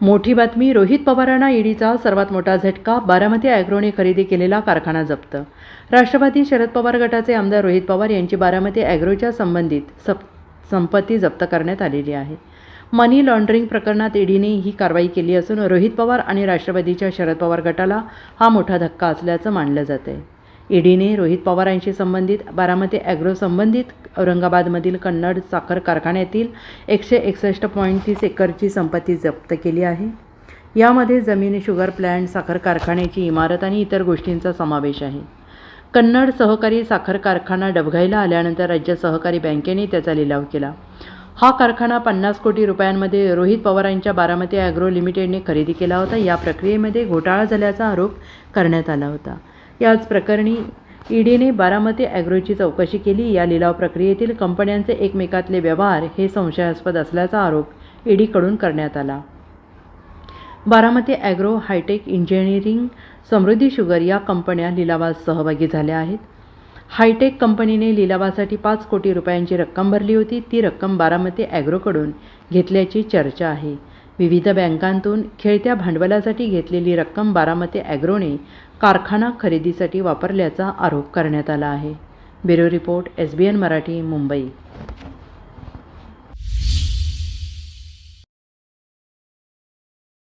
मोठी बातमी रोहित पवारांना ईडीचा सर्वात मोठा झटका बारामती अॅग्रोने खरेदी केलेला कारखाना जप्त. राष्ट्रवादी शरद पवार गटाचे आमदार रोहित पवार यांची बारामती अॅग्रोच्या संबंधित सप संपत्ती जप्त करण्यात आलेली आहे. मनी लॉन्ड्रिंग प्रकरणात ईडीने ही कारवाई केली असून रोहित पवार आणि राष्ट्रवादीच्या शरद पवार गटाला हा मोठा धक्का असल्याचं मानलं जात आहे ईडीने रोहित पवारांशी संबंधित बारामती ॲग्रो संबंधित औरंगाबादमधील कन्नड साखर कारखान्यातील एकशे एकसष्ट पॉईंट तीस एकरची संपत्ती जप्त केली आहे. यामध्ये जमीन शुगर प्लॅन्ट साखर कारखान्याची इमारत आणि इतर गोष्टींचा समावेश आहे. कन्नड सहकारी साखर कारखाना डबघाईला आल्यानंतर राज्य सहकारी बँकेने त्याचा लिलाव केला. हा कारखाना पन्नास कोटी रुपयांमध्ये रोहित पवारांच्या बारामती ॲग्रो लिमिटेडने खरेदी केला होता. या प्रक्रियेमध्ये घोटाळा झाल्याचा आरोप करण्यात आला होता. याच प्रकरणी ईडीने बारामती ॲग्रोची चौकशी केली. या लिलाव प्रक्रियेतील कंपन्यांचे एकमेकातले व्यवहार हे संशयास्पद असल्याचा आरोप ईडीकडून करण्यात आला. Baramati agro hi tech engineering Samruddhi sugar या कंपन्या लिलावात सहभागी झाल्या आहेत. हायटेक कंपनीने लिलावासाठी पाच कोटी रुपयांची रक्कम भरली होती. ती रक्कम बारामती ॲग्रोकडून घेतल्याची चर्चा आहे. विविध बँकांतून खेळत्या भांडवलासाठी घेतलेली रक्कम बारामती ॲग्रोने कारखाना खरेदीसाठी वापरल्याचा आरोप करण्यात आला आहे. Bureau report S B N Marathi Mumbai.